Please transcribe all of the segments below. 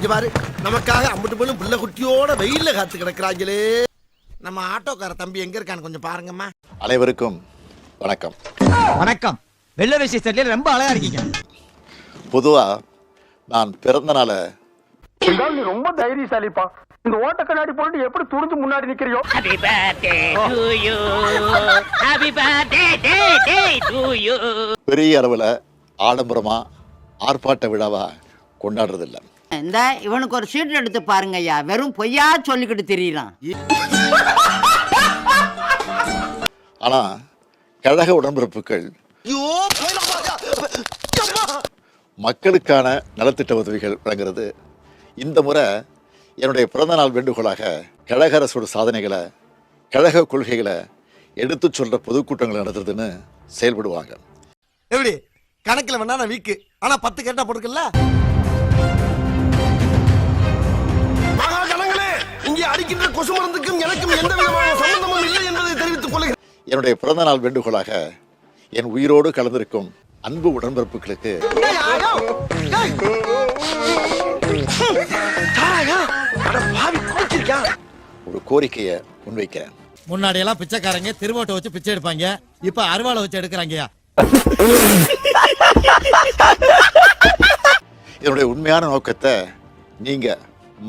இங்க பாரு நமக்காக அம்பட்டு போலும் பிள்ளை குட்டியோட வெயில்ல காத்து கிடக்குறாங்களே. நம்ம ஆட்டோக்கார தம்பி எங்க இருக்கான்னு கொஞ்சம் பாருங்கம்மா. அனைவருக்கும் வணக்கம். வணக்கம். வெள்ள சட்டையில ரொம்ப அழகா இருக்கீங்க. பொதுவா நான் பிறந்த நாளை நீ ரொம்ப தைரியசாலிப்பா. இந்த ஓட்ட கண்ணாடி போட்டு எப்படி துணிஞ்சு முன்னாடி நிக்கிறியோ? Birthday day, day to you. பெரிய அளவில் ஆடம்பரமா ஆர்ப்பாட்ட விழாவா கொண்டாடுறதில்ல. இந்த இவனுக்கு ஒரு சீட் எடுத்து பாருங்க ஐயா. வெறும் பொய்யா சொல்லிக்கிட்டு தெரியலாம் ஆனா கழக உடன்பிறப்புகள். மக்களுக்கான நலத்திட்ட உதவிகள் வழங்குறது. இந்த முறை என்னுடைய பிறந்தநாள் வேண்டுகோளாக கழக அரசோட சாதனைகளை கழக கொள்கைகளை எடுத்துச் சொல்ற பொதுக்கூட்டங்கள் நடத்துறதுன்னு செயல்படுவாங்க. எப்படி? கணக்குல வேணா நான் வீக்கு. ஆனா பத்து கேட்டா போட்டுக்கல? இங்கே அடிக்கின்ற கொசு மருந்துக்கும் எனக்கும் எந்த விதமான சம்பந்தமும் இல்லை என்பதை தெரிவித்துக் கொள்கிறேன். என்னுடைய பிறந்தநாள் வேண்டுகோளாக என் உயிரோடு கலந்திருக்கும் அன்பு உடன்பிறப்புகளுக்கு ஒரு கோரிக்கையை முன்வைக்கிறேன். முன்னாடி எல்லாம் பிச்சைக்காரங்க திருவோட்டை வச்சு பிச்சை எடுப்பாங்க. இப்ப அருவாளை வச்சு எடுக்கிறாங்கயா என்னுடைய உண்மையான நோக்கத்தை நீங்க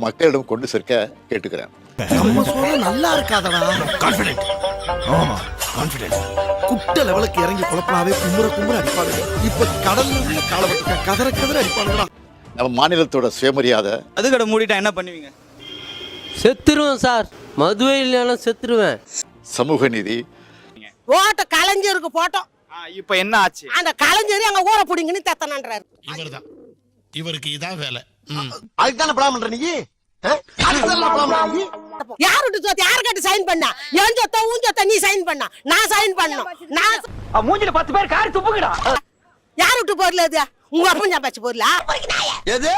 மக்களிடம் கொண்டு சேர்க்க கேட்டுக்கிறேன். நம்ம சொல்ல நல்லா இருக்காதடா. கான்பிடென்ட் ஆமா கான்பிடென்ட் குட்ட லெவலுக்கு இறங்கி குழப்பனாவே கும்புற கும்புற அடிப்பானுங்க இப்ப கடல்ல உள்ள காலவட்டுக்க கதற கதற அடிப்பானுங்கடா நம்ம மாநிலத்தோட சுயமரியாதை. அதுக்கடை மூடிட்டா என்ன பண்ணுவீங்க? செத்துருவேன் சார். மதுவே இல்லைனாலும் செத்துருவேன். சமூக நீதி. ஓட்ட கலைஞருக்கு போட்டோம். இப்போ என்ன ஆச்சு? அந்த கலைஞர் அங்க ஊற புடிங்கன்னு தத்தனன்றாரு. இவர்தான். இவருக்கு இதான் வேலை. படம் பண்ற நீ? யார் விட்டு சொத்து யார் கட்டு சைன் பண்ணா? என் சொத்த உன் சொத்த நீ சைன் பண்ணா. நான் சைன் பண்ணோம் நான் மூஞ்சில பத்து பேர் காரி துப்புங்கடா. யார் விட்டு அது? உங்க அப்பன் ஞாபகம் பொருளா எது?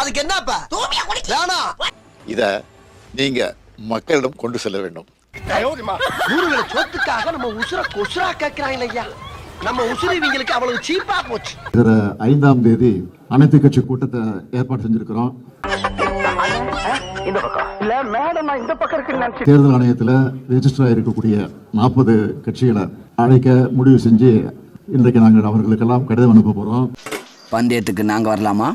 அதுக்கு என்னப்பா? வேணாம் இத நீங்க மக்களிடம் கொண்டு செல்ல வேண்டும். சொத்துக்காக நம்ம உசுர கொசுரா கேட்கிறாங்க ஐயா நம்ம உசுறு இவங்களுக்கு அவ்வளவு சீப்பா போச்சு. ஐந்தாம் தேதி அனைத்து கட்சி கூட்டத்தை ஏற்பாடு செஞ்சிருக்கிறோம். தேர்தல் ஆணையத்தில் ரெஜிஸ்டர் ஆகிருக்கக்கூடிய நாற்பது கட்சிகளை அழைக்க முடிவு செஞ்சு இன்றைக்கு நாங்கள் அவர்களுக்கெல்லாம் கடிதம் அனுப்ப போகிறோம் பந்தயத்துக்கு நாங்கள் வரலாமா?